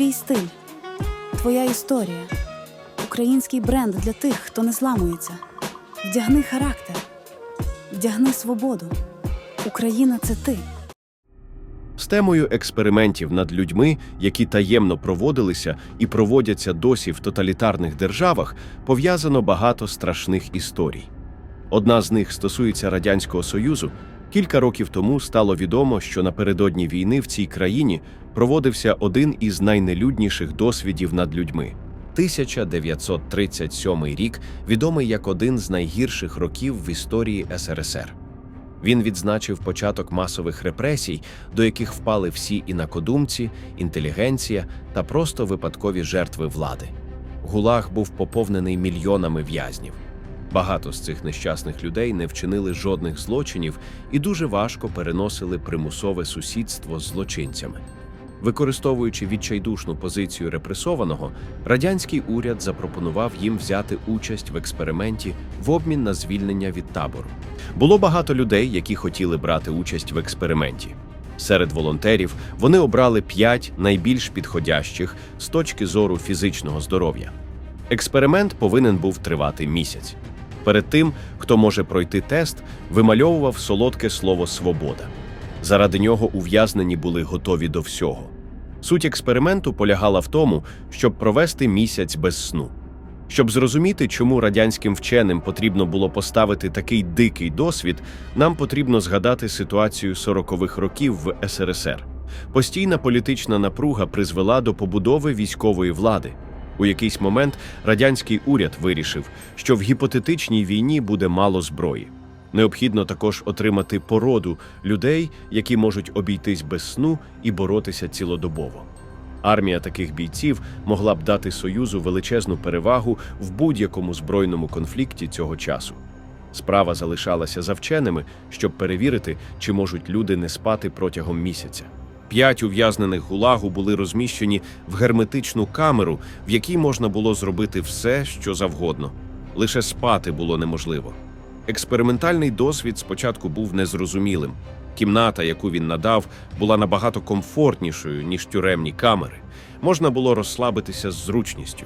Твій стиль, твоя історія, український бренд для тих, хто не зламується. Вдягни характер, вдягни свободу. Україна це ти. З темою експериментів над людьми, які таємно проводилися і проводяться досі в тоталітарних державах, пов'язано багато страшних історій. Одна з них стосується Радянського Союзу. Кілька років тому стало відомо, що напередодні війни в цій країні проводився один із найнелюдніших досвідів над людьми. 1937 рік відомий як один з найгірших років в історії СРСР. Він відзначив початок масових репресій, до яких впали всі інакодумці, інтелігенція та просто випадкові жертви влади. Гулаг був поповнений мільйонами в'язнів. Багато з цих нещасних людей не вчинили жодних злочинів і дуже важко переносили примусове сусідство з злочинцями. Використовуючи відчайдушну позицію репресованого, радянський уряд запропонував їм взяти участь в експерименті в обмін на звільнення від табору. Було багато людей, які хотіли брати участь в експерименті. Серед волонтерів вони обрали п'ять найбільш підходящих з точки зору фізичного здоров'я. Експеримент повинен був тривати місяць. Перед тим, хто може пройти тест, вимальовував солодке слово свобода. Заради нього ув'язнені були готові до всього. Суть експерименту полягала в тому, щоб провести місяць без сну. Щоб зрозуміти, чому радянським вченим потрібно було поставити такий дикий досвід, нам потрібно згадати ситуацію 40-х років в СРСР. Постійна політична напруга призвела до побудови військової влади. У якийсь момент радянський уряд вирішив, що в гіпотетичній війні буде мало зброї. Необхідно також отримати породу людей, які можуть обійтись без сну і боротися цілодобово. Армія таких бійців могла б дати Союзу величезну перевагу в будь-якому збройному конфлікті цього часу. Справа залишалася за вченими, щоб перевірити, чи можуть люди не спати протягом місяця. П'ять ув'язнених гулагу були розміщені в герметичну камеру, в якій можна було зробити все, що завгодно. Лише спати було неможливо. Експериментальний досвід спочатку був незрозумілим. Кімната, яку він надав, була набагато комфортнішою, ніж тюремні камери. Можна було розслабитися з зручністю.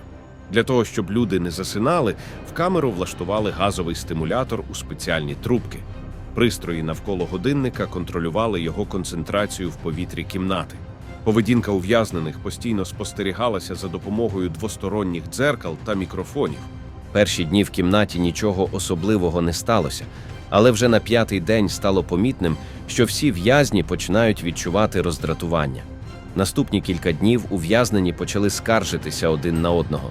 Для того, щоб люди не засинали, в камеру влаштували газовий стимулятор у спеціальні трубки. Пристрої навколо годинника контролювали його концентрацію в повітрі кімнати. Поведінка ув'язнених постійно спостерігалася за допомогою двосторонніх дзеркал та мікрофонів. Перші дні в кімнаті нічого особливого не сталося, але вже на п'ятий день стало помітним, що всі в'язні починають відчувати роздратування. Наступні кілька днів ув'язнені почали скаржитися один на одного.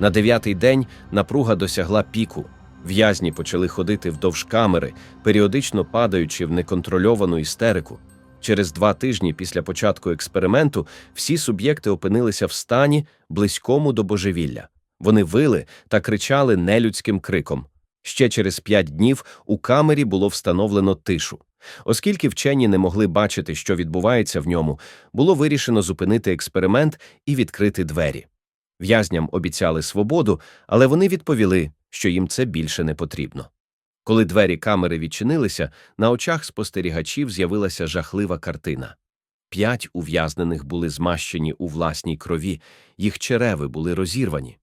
На дев'ятий день напруга досягла піку. В'язні почали ходити вдовж камери, періодично падаючи в неконтрольовану істерику. Через два тижні після початку експерименту всі суб'єкти опинилися в стані, близькому до божевілля. Вони вили та кричали нелюдським криком. Ще через п'ять днів у камері було встановлено тишу. Оскільки вчені не могли бачити, що відбувається в ньому, було вирішено зупинити експеримент і відкрити двері. В'язням обіцяли свободу, але вони відповіли, що їм це більше не потрібно. Коли двері камери відчинилися, на очах спостерігачів з'явилася жахлива картина. П'ять ув'язнених були змащені у власній крові, їх череви були розірвані.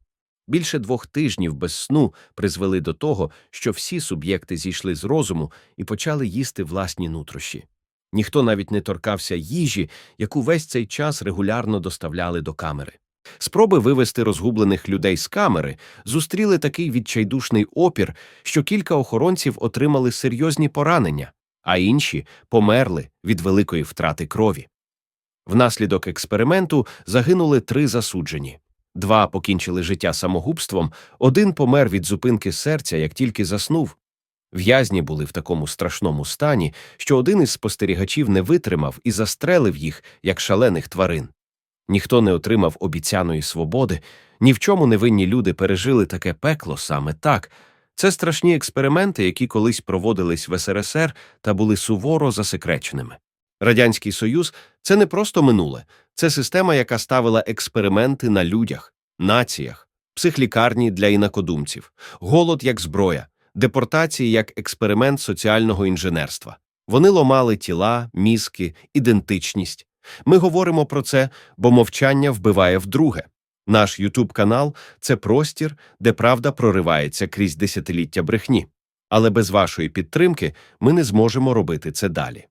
Більше двох тижнів без сну призвели до того, що всі суб'єкти зійшли з розуму і почали їсти власні нутрощі. Ніхто навіть не торкався їжі, яку весь цей час регулярно доставляли до камери. Спроби вивести розгублених людей з камери зустріли такий відчайдушний опір, що кілька охоронців отримали серйозні поранення, а інші померли від великої втрати крові. Внаслідок експерименту загинули три засуджені. Два покінчили життя самогубством, один помер від зупинки серця, як тільки заснув. В'язні були в такому страшному стані, що один із спостерігачів не витримав і застрелив їх, як шалених тварин. Ніхто не отримав обіцяної свободи, ні в чому невинні люди пережили таке пекло саме так. Це страшні експерименти, які колись проводились в СРСР та були суворо засекреченими. Радянський Союз це не просто минуле, це система, яка ставила експерименти на людях, націях, психлікарні для інакодумців, голод як зброя, депортації як експеримент соціального інженерства. Вони ломали тіла, мізки, ідентичність, Ми говоримо про це, бо мовчання вбиває вдруге. Наш Ютуб канал це простір, де правда проривається крізь десятиліття брехні. Але без вашої підтримки ми не зможемо робити це далі.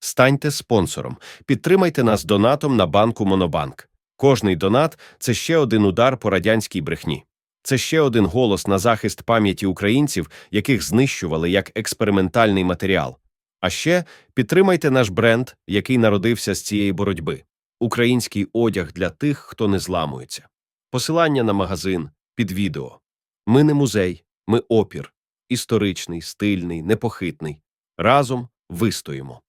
Станьте спонсором, підтримайте нас донатом на банку Монобанк. Кожний донат це ще один удар по радянській брехні. Це ще один голос на захист пам'яті українців, яких знищували як експериментальний матеріал. А ще підтримайте наш бренд, який народився з цієї боротьби український одяг для тих, хто не зламується. Посилання на магазин під відео. Ми не музей, ми опір історичний, стильний, непохитний. Разом вистоїмо.